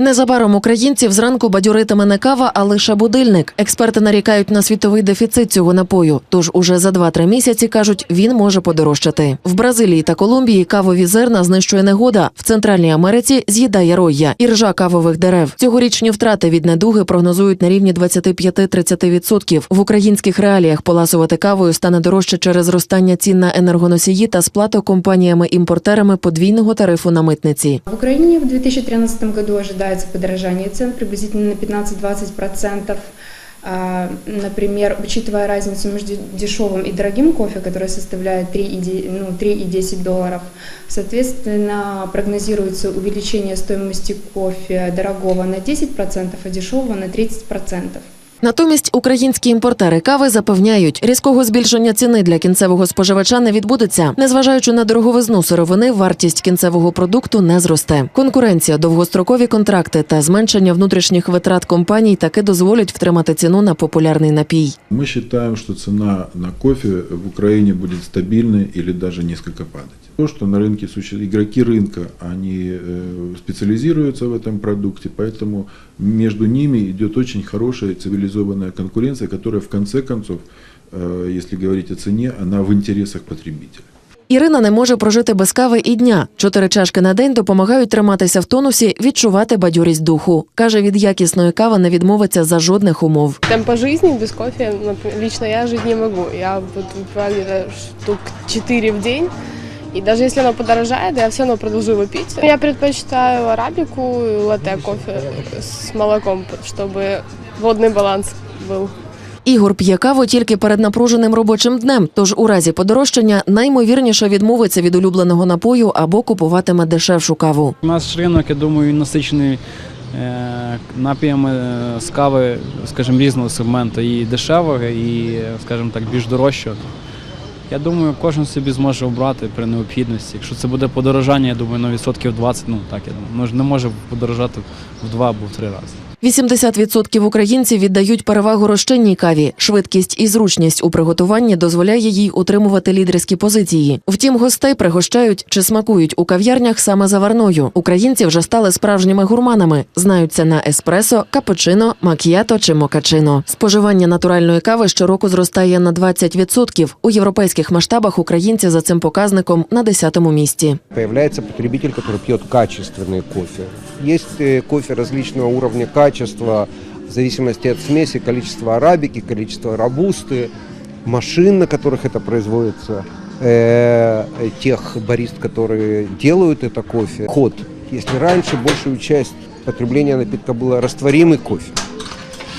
Незабаром українців зранку бадьоритиме не кава, а лише будильник. Експерти нарікають на світовий дефіцит цього напою. Тож уже за 2-3 місяці кажуть, він може подорожчати. В Бразилії та Колумбії кавові зерна знищує негода. В Центральній Америці з'їдає ройя і ржа кавових дерев. Цьогорічні втрати від недуги прогнозують на рівні 25-30%. В українських реаліях поласувати кавою стане дорожче через зростання цін на енергоносії та сплату компаніями-імпортерами подвійного тарифу на митниці. В Украине в 2013 году ожидается подорожание цен приблизительно на 15-20%. А, Например, учитывая разницу между дешевым и дорогим кофе, которая составляет 3 и де- ну, 3 и 10 долларов, соответственно, прогнозируется увеличение стоимости кофе дорогого на 10%, а дешевого на 30%. Натомість українські імпортери кави запевняють, різкого збільшення ціни для кінцевого споживача не відбудеться. Незважаючи на дороговизну сировини, вартість кінцевого продукту не зросте. Конкуренція, довгострокові контракти та зменшення внутрішніх витрат компаній таки дозволять втримати ціну на популярний напій. Мы считаем, что цена на кофе в Украине будет стабильной или даже несколько падать. То, что на рынке существуют игроки рынка, они э, специализируются в этом продукте, поэтому между ними идет очень хорошая цивилизованная конкуренция, которая в конце концов, э, если говорить о цене, она в интересах потребителя. Ірина не може прожити без кави і дня. Чотири чашки на день допомагають триматися в тонусі, відчувати бадьорість духу. каже, від якісної кави не відмовиться за жодних умов. Темпа жизни без кофе лично я жить не могу. Я вот штук 4 в день. И даже если оно подорожает, я все равно продолжу его пить. Я предпочитаю арабику и латте кофе с молоком, чтобы водный баланс был. Ігор п'є каву тільки перед напруженим робочим днем. Тож у разі подорожчання наймовірніше відмовиться від улюбленого напою або купуватиме дешевшу каву. Наш ринок, я думаю, він насичений е, напіями е, з кави, скажімо, різного сегменту, і дешевого, і, скажімо так, більш дорожчого. Я думаю, кожен собі зможе обрати при необхідності. Якщо це буде подорожання, я думаю, на відсотків 20, ну так, я думаю, не може подорожати в два або в три рази. 80% українців віддають перевагу розчинній каві. Швидкість і зручність у приготуванні дозволяє їй утримувати лідерські позиції. Втім, гостей пригощають чи смакують у кав'ярнях саме заварною. Українці вже стали справжніми гурманами. Знаються на еспресо, капучино, макіято чи мокачино. Споживання натуральної кави щороку зростає на 20%. У європейських масштабах українці за цим показником на 10-му місці. Появляется потребитель, который пьет качественный кофе. Есть э, кофе различного уровня качества, в зависимости от смеси, количества арабики, количества робусты, машин, на которых это производится, э, тех барист, которые делают это кофе. Ход. Если раньше большую часть потребления напитка было растворимый кофе,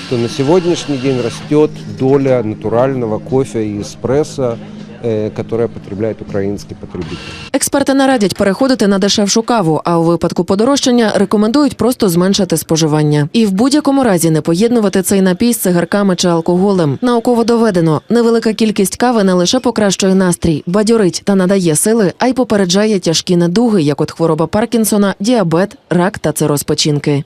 то на сегодняшний день растет доля натурального кофе и эспрессо, э, которое потребляет украинский потребитель. Експерти не радять переходити на дешевшу каву, а у випадку подорожчання рекомендують просто зменшити споживання. І в будь-якому разі не поєднувати цей напій з цигарками чи алкоголем. Науково доведено, невелика кількість кави не лише покращує настрій, бадьорить та надає сили, а й попереджає тяжкі недуги, як от хвороба Паркінсона, діабет, рак та цироз печінки.